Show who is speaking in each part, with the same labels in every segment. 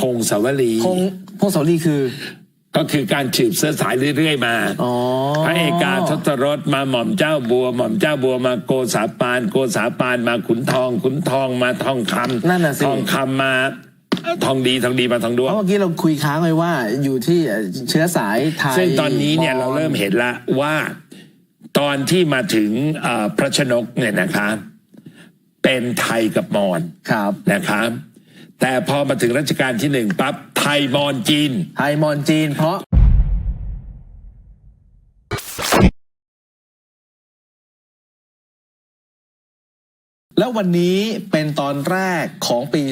Speaker 1: พงศาวลี
Speaker 2: พงพงศาวลีคือ
Speaker 1: ก็คือการสืบเสื้อสายเรื่อยๆมา
Speaker 2: อ๋อ
Speaker 1: พระเอกาทศรถมาหม่อมเจ้าบัว หม่อมเจ้าบัวมาโกษาปาน โกษาปานมาขุนทอง ขุนทองมาทองคำ
Speaker 2: นั่นน่ะสิ
Speaker 1: ทองคำมาทองดีทองดีมาทองดว
Speaker 2: เพ
Speaker 1: ง
Speaker 2: ราะเมื่อกี้เราคุยค้างไว้ว่าอยู่ที่เชื้อสายไทย
Speaker 1: ซึ่งตอนนี้เนี่ย
Speaker 2: มอญ
Speaker 1: เราเริ่มเห็นละว่าตอนที่มาถึงเอ่อพระชนกเนี่ยนะครับเป็นไทยกับมอญ
Speaker 2: ครับ
Speaker 1: นะครับ แต่พอมาถึงรัชกาลที่หนึ่งปั๊บไทยมอญจีน
Speaker 2: ไทยมอญจีนเพราะ แล้ววันนี้เป็นตอนแรกของปี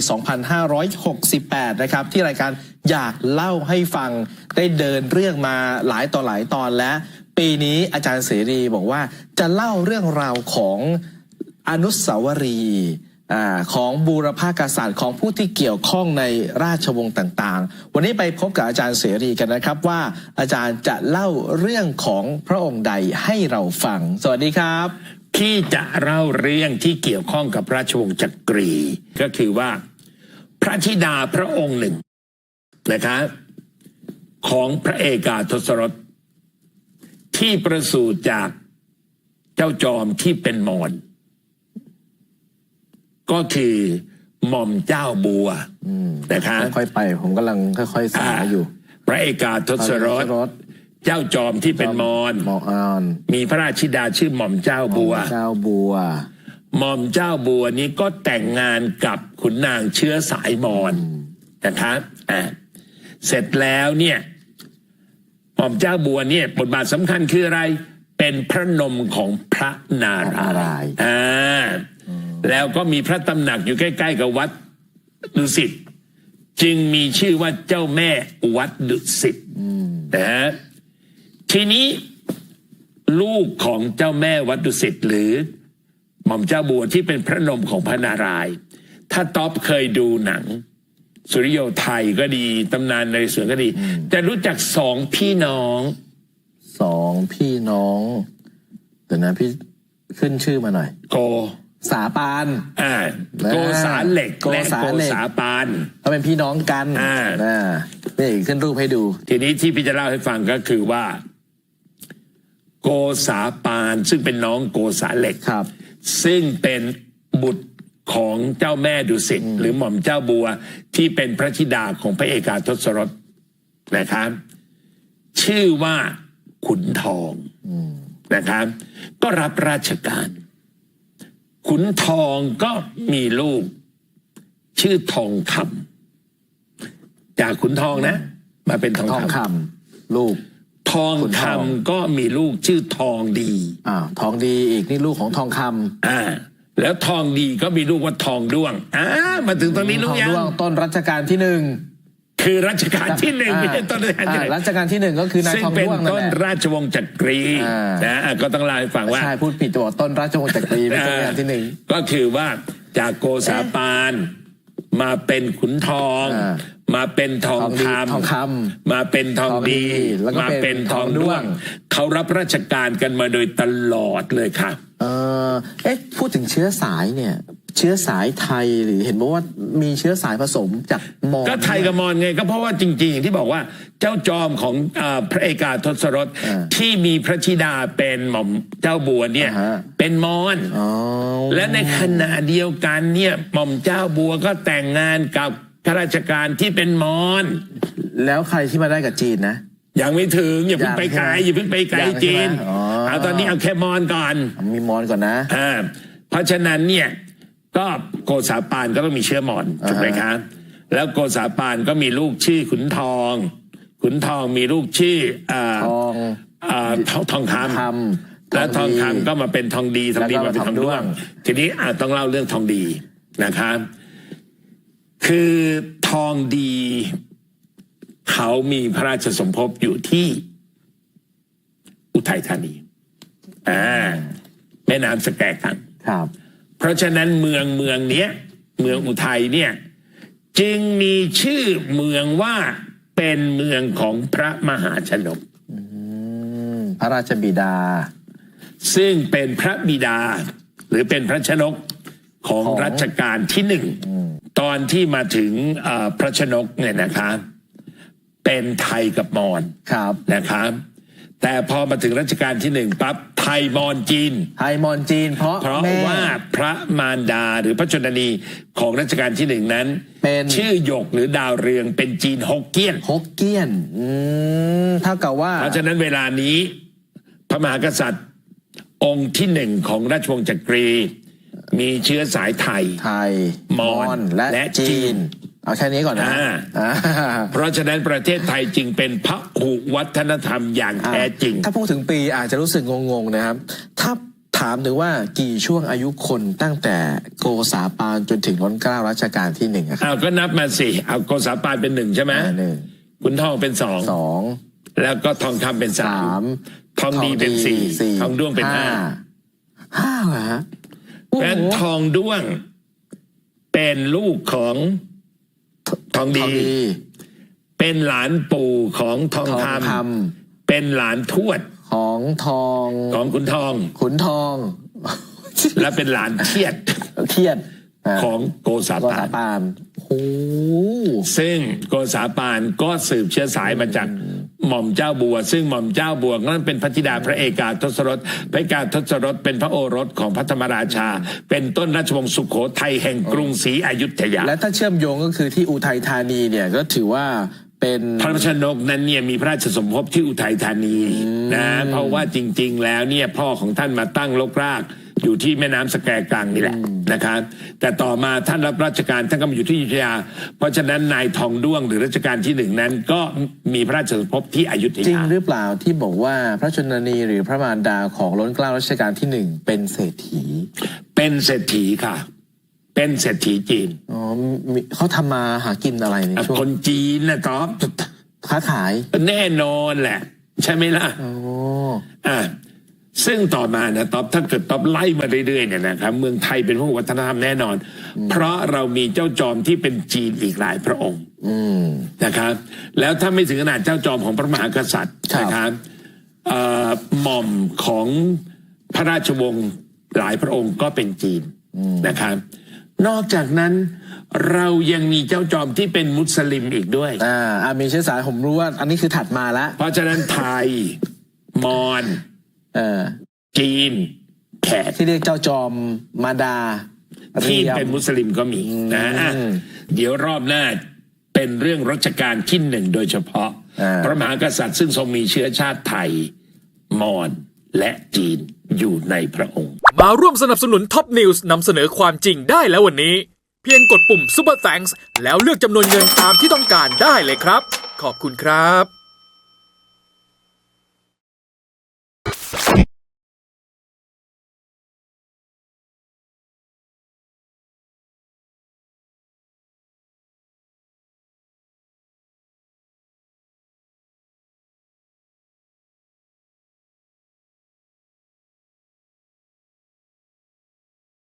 Speaker 2: 2568 นะครับ ที่รายการอยากเล่าให้ฟังได้เดินเรื่องมาหลายต่อหลายตอนแล้วปีนี้อาจารย์เสรีบอกว่าจะเล่าเรื่องราวของอนุสาวรีย์ อของบูรพากษัตริย์ของผู้ที่เกี่ยวข้องในราชวงศ์ต่างๆ วันนี้ไปพบกับอาจารย์เสรีกันนะครับว่า อาจารย์จะเล่าเรื่องของพระองค์ใดให้เราฟัง สวัสดีครับ
Speaker 1: ที่จะเล่าเรื่องที่เกี่ยวข้องกับราชวงศ์จักรี ก็คือว่า พระธิดาพระองค์หนึ่งนะครับของพระเอกาทศรถที่ประสูติจากเจ้าจอมที่เป็นมอญ ก็คือหม่อมเจ้าบัวนะครับ
Speaker 2: ค่อยๆไป ผมกำลังค่อยๆสาอยู่
Speaker 1: พระเอกาทศรถ
Speaker 2: ทศรถ
Speaker 1: เจ้าจอมที่เป็นมอญ
Speaker 2: มออน
Speaker 1: มีพระราชธิดาชื่อหม่อมเจ้าบัว
Speaker 2: เจ้าบัว
Speaker 1: หม่อมเจ้าบัวนี้ก็แต่งงานกับขุนนางเชื้อสายมอญนะครับอ่าเสร็จแล้วเนี่ยหม่อมเจ้าบัวเนี่ยบทบาทสำคัญคืออะไร เป็นพระนมของพระนาร
Speaker 2: นารา
Speaker 1: ยา
Speaker 2: ยณ์
Speaker 1: ณ์อ่า แล้วก็มีพระตำหนักอยู่ใกล้ๆกับวัดดุสิตจึงมีชื่อว่าเจ้าแม่วัดดุสิตนะฮะทีนี้ลูกของเจ้าแม่วัดดุสิตหรือ หม่อมเจ้าบัวที่เป็นพระนมของพระนารายณ์ถ้าต๊อบเคยดูหนัง สุริโยไทยก็ดีตำนานในเสือก็ดี จะรู้จักสองพี่น้อง
Speaker 2: สองพี่น้องเดี๋ยวนะพี่ขึ้นชื่อมาหน่อย
Speaker 1: โก
Speaker 2: สาปาน
Speaker 1: อ่าโกสาเหล็ก
Speaker 2: โก
Speaker 1: และ
Speaker 2: สา
Speaker 1: โก
Speaker 2: เหล็ก
Speaker 1: สาปาน
Speaker 2: เขาเป็นพี่น้องกัน
Speaker 1: อ่า
Speaker 2: อ่านี่ขึ้นรูปให้ดู
Speaker 1: ทีนี้ที่พี่จะเล่าให้ฟังก็คือว่า โกสาปานซึ่งเป็นน้องโกสาเหล็ก
Speaker 2: ครับ
Speaker 1: ซึ่งเป็นบุตรของเจ้าแม่ดุสิตหรือหม่อมเจ้าบัวที่เป็นพระธิดาของพระเอกาทศรถนะครับ ชื่อว่าขุนทองนะครับ ก็รับราชการ ขุนทองก็มีลูก ชื่อทองคำจากขุนทองนะ มาเป็นทอง
Speaker 2: ทอง
Speaker 1: คำ
Speaker 2: คำลูก
Speaker 1: ทอง
Speaker 2: ขุนท
Speaker 1: คำ
Speaker 2: อง
Speaker 1: ก็มีลูกชื่อทองดี
Speaker 2: อ่าวทองดีอีกนี่ลูกของทองคำ
Speaker 1: อ่า แล้วทองดีก็มีลูกว่าทองด้วงอ่ามาถึงตรงนี้
Speaker 2: ท
Speaker 1: รู้
Speaker 2: อง
Speaker 1: ยัง
Speaker 2: ด้วงต้นรัชกาลที่หนึ่ง
Speaker 1: คือรัชกาลที่หนึ่งไม่ใช่ต้นรัชกาลที่ห
Speaker 2: อ่า
Speaker 1: นึ่ง
Speaker 2: รัชกาลที่หนึ่งก็คือนาย
Speaker 1: ซึ่ง
Speaker 2: ทอง
Speaker 1: เป็น
Speaker 2: ด้วงนั่น
Speaker 1: ต้น
Speaker 2: แหละ
Speaker 1: ราชวงศ์จักรี
Speaker 2: อ่าน
Speaker 1: นะอะก็ต้องเล่าให้ฟังว่า
Speaker 2: ใช่พูดผิดตัวต้นราชวงศ์จักรีไม่ใช่รัชกาลที่หนึ่ง
Speaker 1: ก็คือว่าจากโกษาปานมาเป็นขุนทอง
Speaker 2: อ่า
Speaker 1: มาเป็นทอง
Speaker 2: ทองดี
Speaker 1: คำ
Speaker 2: ทองค
Speaker 1: มาเป็นทอง
Speaker 2: ทองดี
Speaker 1: ดี
Speaker 2: แล้วก็
Speaker 1: มา
Speaker 2: เป็
Speaker 1: เป็น
Speaker 2: น
Speaker 1: ทอง
Speaker 2: ทองด้
Speaker 1: ด้ว
Speaker 2: ว
Speaker 1: ง
Speaker 2: ง
Speaker 1: เขารับราชการกันมาโดยตลอดเลยค่ะ
Speaker 2: เออเอ๊ะพูดถึงเชื้อสายเนี่ย เชื้อสายไทยหรือเห็นบอกว่ามีเชื้อสายผสมจากมอญ
Speaker 1: ก็ไทยกับมอญไงก็เพราะว่าจริงๆอย่างที่บอกว่าเจ้าจอมของอาพระเอกาทศรถ
Speaker 2: อ่า
Speaker 1: ที่มีพระธิดาเป็นหม่อมเจ้าบัวเนี่ย
Speaker 2: อ่าฮะ
Speaker 1: เป็นมอญ
Speaker 2: อ๋อ
Speaker 1: และในขณะเดียวกันเนี่ยหม่อมเจ้าบัวก็แต่งงานกับข้าราชการที่เป็นมอญ
Speaker 2: แล้วใครที่มาได้กับจีนนะ
Speaker 1: ยังไม่ถึงอย่าเพิ่งไปไกล
Speaker 2: ยังใช่ไหม
Speaker 1: อย่าเพิ่งไปไกล
Speaker 2: ยังใช่ไหม
Speaker 1: จีน
Speaker 2: อ๋อ
Speaker 1: เอาตอนนี้เอาแค่มอญก่อน
Speaker 2: มีมอญก่อนนะ
Speaker 1: อ่าเพราะฉะนั้นเนี่ย ก็โกษาปานก็ต้องมีเชื้อมอญถูกไหมครับแล้วโกษาปานก็มีลูกชื่อขุนทอง ขุนทองมีลูกชื่ออ่า
Speaker 2: ทอง
Speaker 1: อ่าทองทองค
Speaker 2: คำำ
Speaker 1: แล้วทอง
Speaker 2: ดี
Speaker 1: คำก็มาเป็นทองดีทองดี
Speaker 2: แล้วก็
Speaker 1: มาเป็นทอง
Speaker 2: ทองด้
Speaker 1: ด้ว
Speaker 2: ว
Speaker 1: ง
Speaker 2: ง
Speaker 1: ทีนี้อะต้องเล่าเรื่องทองดีนะครับ คือทองดี เขามีพระราชสมภพอยู่ที่ อุทัยธานีอ่าแม่น้ำสแกกัง
Speaker 2: ครับ
Speaker 1: เพราะฉะนั้นเมืองเมืองเนี้ยเมืองอุทัยเนี่ยจึงมีชื่อเมืองว่าเป็นเมืองของพระมหาชนก
Speaker 2: อืมพระราชบิดา
Speaker 1: ซึ่งเป็นพระบิดา หรือเป็นพระชนกของ
Speaker 2: ของ
Speaker 1: รัชกาลที่หนึ่งตอนที่มาถึงเอ่อพระชนกเนี่ยนะครับเป็นไทยกับมอญ
Speaker 2: ครับ
Speaker 1: นะครับ แต่พอมาถึงรัชกาลที่หนึ่งปั๊บไทยมอญจีน
Speaker 2: ไทยมอนจีน เพราะ
Speaker 1: เพราะ
Speaker 2: แม่
Speaker 1: ว่าพระมารดาหรือพระชนนีของรัชกาลที่หนึ่งนั้น
Speaker 2: เป็น
Speaker 1: ชื่อหยกหรือดาวเรืองเป็นจีนฮกเกี้ยน
Speaker 2: ฮกเกี้ยนอืมเท่ากับว่า
Speaker 1: เพราะฉะนั้นเวลานี้ พระมหากษัตริย์ องค์ที่หนึ่งของราชวงศ์จักรี มีเชื้อสายไทย
Speaker 2: ไทย
Speaker 1: มอญ
Speaker 2: และ
Speaker 1: และจี
Speaker 2: จีน
Speaker 1: น
Speaker 2: เอาแค่นี้ก่อนนะ
Speaker 1: อ่า
Speaker 2: อ่า
Speaker 1: เพราะฉะนั้นประเทศไทยจึงเป็นพระหุวัฒนธรรมอย่างแท้จริง
Speaker 2: ถ้าพูดถึงปีอาจจะรู้สึกงงๆนะครับ ถ้าถามถึงว่ากี่ช่วงอายุคนตั้งแต่โกษาปานจนถึงร้นเกล้ารัชกาลที่หนึ่งอะครับ
Speaker 1: เอาก็นับมาสิเอาโกษาปานเป็นหนึ่งใช่ไหม
Speaker 2: อ่าหนึ่ง
Speaker 1: ขุนทองเป็นสอง
Speaker 2: สอง
Speaker 1: แล้วก็ทองคำเป็นสา
Speaker 2: สามม
Speaker 1: ทองดีเป็นสี่
Speaker 2: สี่
Speaker 1: ทองด้วงเป็นห้า
Speaker 2: ห้าเหรอฮะโอ้
Speaker 1: เพราะฉะนั้น
Speaker 2: โห
Speaker 1: ทองด้วงเป็นลูกของ ทอง
Speaker 2: ท
Speaker 1: ดี
Speaker 2: องดี
Speaker 1: เป็นหลานปู่ของทอง
Speaker 2: ทอง
Speaker 1: ค
Speaker 2: คำ
Speaker 1: เป็นหลานทวดำ
Speaker 2: ของทอง
Speaker 1: ของขุนทอง
Speaker 2: ขุนทอง
Speaker 1: และเป็นหลานเทียด
Speaker 2: เครียดอ่า
Speaker 1: ของโกษา
Speaker 2: โก
Speaker 1: ปา
Speaker 2: ษานปานโอ้โห
Speaker 1: ซึ่งโกษาปานก็สืบเชื้อสายมาจาก หม่อมเจ้าบัว ซึ่งหม่อมเจ้าบัวนั้นเป็นพระธิดาพระเอกาทศรสพระเอกาทศรสเป็นพระโอรสของพระธรรมราชา เป็นต้นราชวงศ์สุขโขทัยแห่งกรุงศรีอยุธยา
Speaker 2: และถ้าเชื่อมโยงก็คือที่อุทัยธานีเนี่ยก็ถือว่าเป็น
Speaker 1: พระชนกนั้นเนี่ยมีพระราชสมภพที่อุทัยธานีนะเพราะว่าจริง ๆ แล้วเนี่ยพ่อของท่านมาตั้งลกราก อยู่ที่แม่น้ำสแกกลางนี่แหละนะครับแต่ต่อมาท่านรับราชการท่านก็มาอยู่ที่อยุธยา เพราะฉะนั้นนายทองด้วงหรือรัชกาลที่หนึ่งนั้น ก็มีพระราชสมภพที่อยุธ
Speaker 2: จริง
Speaker 1: ยา
Speaker 2: หรือเปล่าที่บอกว่าพระชนนีหรือพระมารดาของล้นเกล้ารัชกาลที่หนึ่งเป็นเศรษฐี
Speaker 1: เป็นเศรษฐีค่ะ เป็นเศรษฐีจีน
Speaker 2: อ๋อมีเขาทำมาหากินอะไรในช่ว
Speaker 1: ค
Speaker 2: ง
Speaker 1: นจีนนะต๊อบ
Speaker 2: ค้าขาย
Speaker 1: แน่นอนแหละ ใช่ไหมล่ะ
Speaker 2: โอ้
Speaker 1: อ่า ซึ่งต่อมานะต๊อบถ้าเกิดต๊อบไล่มาเรื่อยๆเนี่ยนะครับเมืองไทยเป็นพระวัฒนธรรมแน่นอน เพราะเรามีเจ้าจอมที่เป็นจีนอีกหลายพระองค์
Speaker 2: อืม
Speaker 1: นะครับ แล้วถ้าไม่ถึงขนาดเจ้าจอมของพระมหากษัตริย์
Speaker 2: ครับ
Speaker 1: นะครับเอ่อหม่อมของพระราชวงศ์หลายพระองค์ก็เป็นจีนนะครับ นอกจากนั้นเรายังมีเจ้าจอมที่เป็นมุสลิมอีกด้วย
Speaker 2: อ่าอามีเชื้อสายผมรู้ว่า อันนี้คือถัดมาละ
Speaker 1: เพราะฉะนั้นไทยมอญ
Speaker 2: เออ
Speaker 1: จีนแขก
Speaker 2: ที่เรียกเจ้าจอมมาดา
Speaker 1: ที่
Speaker 2: รียม
Speaker 1: เป็นมุสลิมก็มีนะอะ
Speaker 2: อืม
Speaker 1: เดี๋ยวรอบหน้าเป็นเรื่องรัชกาลที่หนึ่งโดยเฉพาะ
Speaker 2: อ่า
Speaker 1: พระมหากษัตริย์ซึ่งทรงมีเชื้อชาติไทย มอญและจีนอยู่ในพระองค์
Speaker 3: มาร่วมสนับสนุนท็อปนิวส์นำเสนอความจริงได้แล้ววันนี้ เพียงกดปุ่ม Super Thanks แล้วเลือกจำนวนเงินตามที่ต้องการได้เลยครับ ขอบคุณครับ